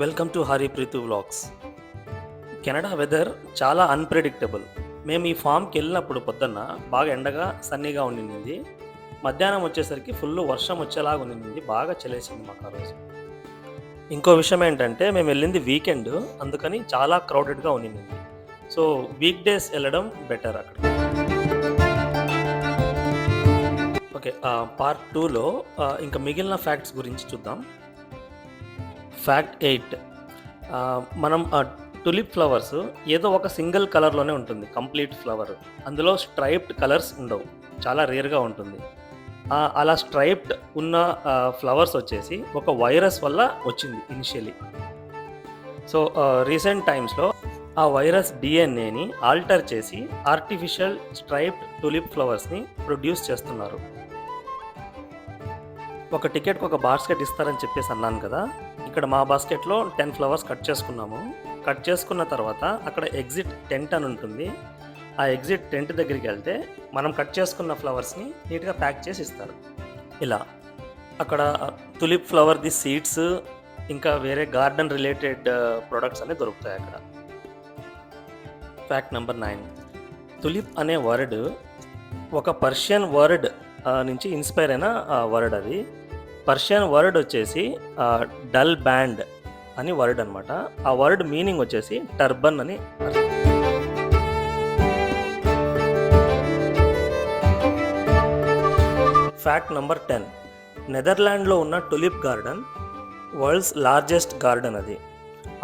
Welcome to Haripreet vlogs. Canada weather చాలా unpredictable మేము ఈ ఫామ్కి వెళ్ళినప్పుడు పొద్దున్న బాగా ఎండగా సన్నీగా ఉండింది. మధ్యాహ్నం వచ్చేసరికి ఫుల్ వర్షం వచ్చేలాగా ఉండింది. బాగా చలేసింది మాకు ఆ రోజు. ఇంకో విషయం ఏంటంటే మేము వెళ్ళింది వీకెండ్ అందుకని చాలా క్రౌడెడ్గా ఉండింది. సో వీక్ డేస్ వెళ్ళడం బెటర్ అక్కడ. ఓకే పార్ట్ టూలో ఇంకా మిగిలిన ఫ్యాక్ట్స్ గురించి చూద్దాం. Fact eight. మనం టులిప్ ఫ్లవర్స్ ఏదో ఒక సింగిల్ కలర్లోనే ఉంటుంది కంప్లీట్ ఫ్లవర్. అందులో స్ట్రైప్డ్ కలర్స్ ఉండవు చాలా రేర్గా ఉంటుంది. అలా స్ట్రైప్డ్ ఉన్న ఫ్లవర్స్ వచ్చేసి ఒక వైరస్ వల్ల వచ్చింది ఇనిషియలీ సో రీసెంట్ టైమ్స్లో ఆ వైరస్ డిఎన్ఏని ఆల్టర్ చేసి ఆర్టిఫిషియల్ స్ట్రైప్డ్ టులిప్ ఫ్లవర్స్ని ప్రొడ్యూస్ చేస్తున్నారు. ఒక టికెట్కి ఒక బాస్కెట్ ఇస్తారని చెప్పేసి అన్నాను కదా. ఇక్కడ మా బాస్కెట్లో టెన్ ఫ్లవర్స్ కట్ చేసుకున్నాము. కట్ చేసుకున్న తర్వాత అక్కడ ఎగ్జిట్ టెంట్ అని ఉంటుంది. ఆ ఎగ్జిట్ టెంట్ దగ్గరికి వెళ్తే మనం కట్ చేసుకున్న ఫ్లవర్స్ని నీట్గా ప్యాక్ చేసి ఇస్తారు. ఇలా. అక్కడ తులిప్ ఫ్లవర్ ది సీడ్స్ ఇంకా వేరే గార్డెన్ రిలేటెడ్ ప్రొడక్ట్స్ అన్నీ దొరుకుతాయి అక్కడ. ఫ్యాక్ట్ నెంబర్ నైన్ తులిప్ అనే వర్డ్ ఒక పర్షియన్ వర్డ్ uh, నుంచి ఇన్స్పైర్ అయిన uh, వర్డ్ అది. పర్షియన్ వర్డ్ వచ్చేసి డల్ బ్యాండ్ అని వర్డ్ అనమాట ఆ వర్డ్ మీనింగ్ వచ్చేసి టర్బన్ అని ఫ్యాక్ట్ నెంబర్ టెన్. నెదర్లాండ్లో ఉన్న tulip garden world's largest garden అది.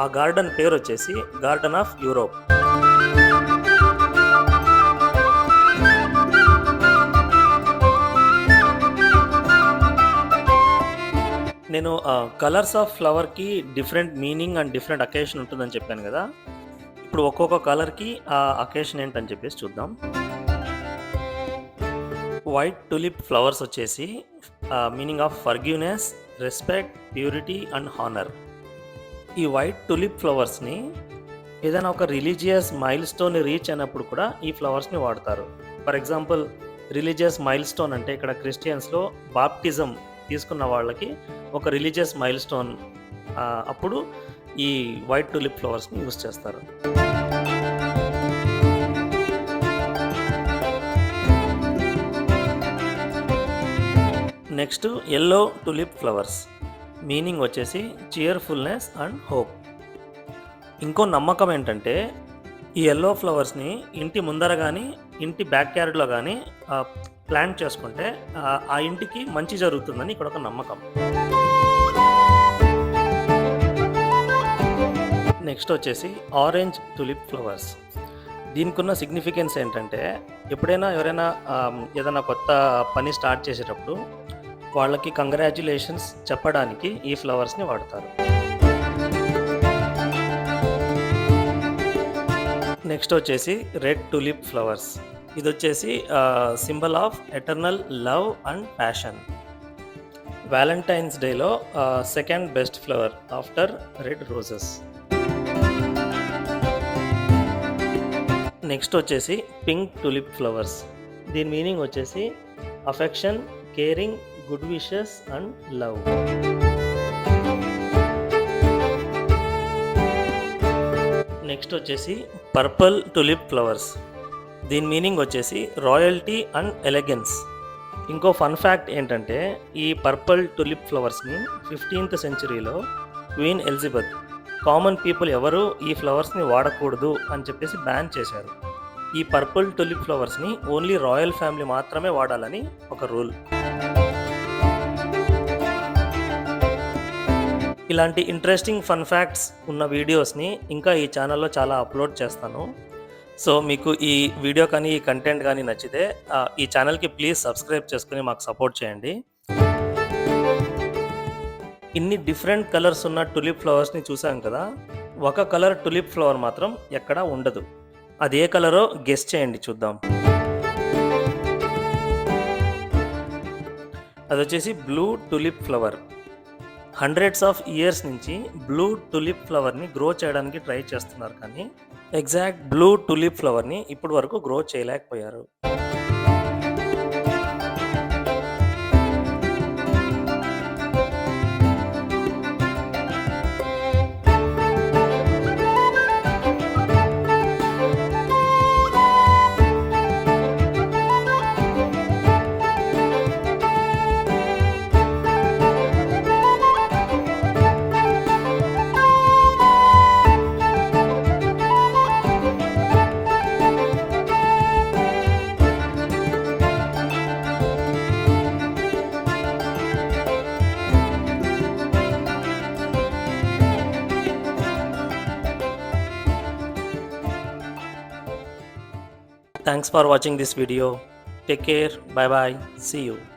ఆ గార్డెన్ పేరు వచ్చేసి గార్డెన్ ఆఫ్ యూరోప్. నేను colours of ఫ్లవర్కి different meaning and different occasion ఉంటుందని చెప్పాను కదా. ఇప్పుడు ఒక్కొక్క కలర్కి ఆ అకేషన్ ఏంటని చెప్పేసి చూద్దాం. వైట్ టులిప్ ఫ్లవర్స్ వచ్చేసి meaning of forgiveness respect purity and honour ఈ వైట్ టులిప్ ఫ్లవర్స్ని ఏదైనా ఒక రిలీజియస్ మైల్ స్టోన్ రీచ్ అయినప్పుడు కూడా ఈ ఫ్లవర్స్ని వాడతారు. For example religious milestone అంటే ఇక్కడ క్రిస్టియన్స్లో బాప్టిజం తీసుకున్న వాళ్ళకి ఒక రిలీజియస్ మైల్ స్టోన్ అప్పుడు ఈ వైట్ టులిప్ ఫ్లవర్స్ని యూస్ చేస్తారు. Next yellow tulip flowers. Meaning వచ్చేసి చియర్ఫుల్నెస్ అండ్ హోప్ ఇంకో నమ్మకం ఏంటంటే ఈ ఎల్లో ఫ్లవర్స్ని ఇంటి ముందర కానీ ఇంటి బ్యాక్ యార్డ్లో కానీ ప్లాన్ చేసుకుంటే ఆ, ఇంటికి మంచి జరుగుతుందని ఇక్కడ ఒక నమ్మకం. నెక్స్ట్ వచ్చేసి ఆరెంజ్ టులిప్ ఫ్లవర్స్ దీనికి ఉన్న సిగ్నిఫికెన్స్ ఏంటంటే ఎప్పుడైనా ఎవరైనా ఏదైనా కొత్త పని స్టార్ట్ చేసేటప్పుడు వాళ్ళకి కంగ్రాచ్యులేషన్స్ చెప్పడానికి ఈ ఫ్లవర్స్ని వాడతారు. నెక్స్ట్ వచ్చేసి రెడ్ టులిప్ ఫ్లవర్స్ ఇది వచ్చేసి symbol of eternal love and passion. Valentine's డేలో second best flower after red roses. Next వచ్చేసి పింక్ టులిప్ ఫ్లవర్స్ దీని మీనింగ్ వచ్చేసి affection caring good wishes and love. Next వచ్చేసి పర్పుల్ టులిప్ ఫ్లవర్స్ దీని meaning వచ్చేసి royalty and elegance. ఇంకో fun fact ఏంటంటే ఈ పర్పుల్ టులిప్ ఫ్లవర్స్ని ఫిఫ్టీన్త్ సెంచరీలో క్వీన్ ఎలిజబెత్ కామన్ పీపుల్ ఎవరు ఈ ఫ్లవర్స్ని వాడకూడదు అని చెప్పేసి బ్యాన్ చేశారు. ఈ పర్పుల్ టులిప్ ఫ్లవర్స్ని ఓన్లీ రాయల్ ఫ్యామిలీ మాత్రమే వాడాలని ఒక రూల్. ఇలాంటి ఇంట్రెస్టింగ్ ఫన్ ఫ్యాక్ట్స్ ఉన్న వీడియోస్ని ఇంకా ఈ ఛానల్లో చాలా అప్లోడ్ చేస్తాను. సో మీకు ఈ వీడియో కానీ ఈ కంటెంట్ కానీ నచ్చితే ఈ ఛానల్కి ప్లీజ్ సబ్స్క్రైబ్ చేసుకుని మాకు సపోర్ట్ చేయండి. ఇన్ని డిఫరెంట్ కలర్స్ ఉన్న టులిప్ ఫ్లవర్స్ని చూసాం కదా ఒక కలర్ టులిప్ ఫ్లవర్ మాత్రం ఎక్కడా ఉండదు. అది ఏ కలరో గెస్ చేయండి చూద్దాం. అది వచ్చేసి blue tulip flower hundreds of years నుంచి బ్లూ టులిప్ ఫ్లవర్ని గ్రో చేయడానికి ట్రై చేస్తున్నారు కానీ ఎగ్జాక్ట్ బ్లూ టులిప్ ఫ్లవర్ని ఇప్పటి వరకు గ్రో చేయలేకపోయారు. Thanks for watching this video. Take care. Bye bye. See you.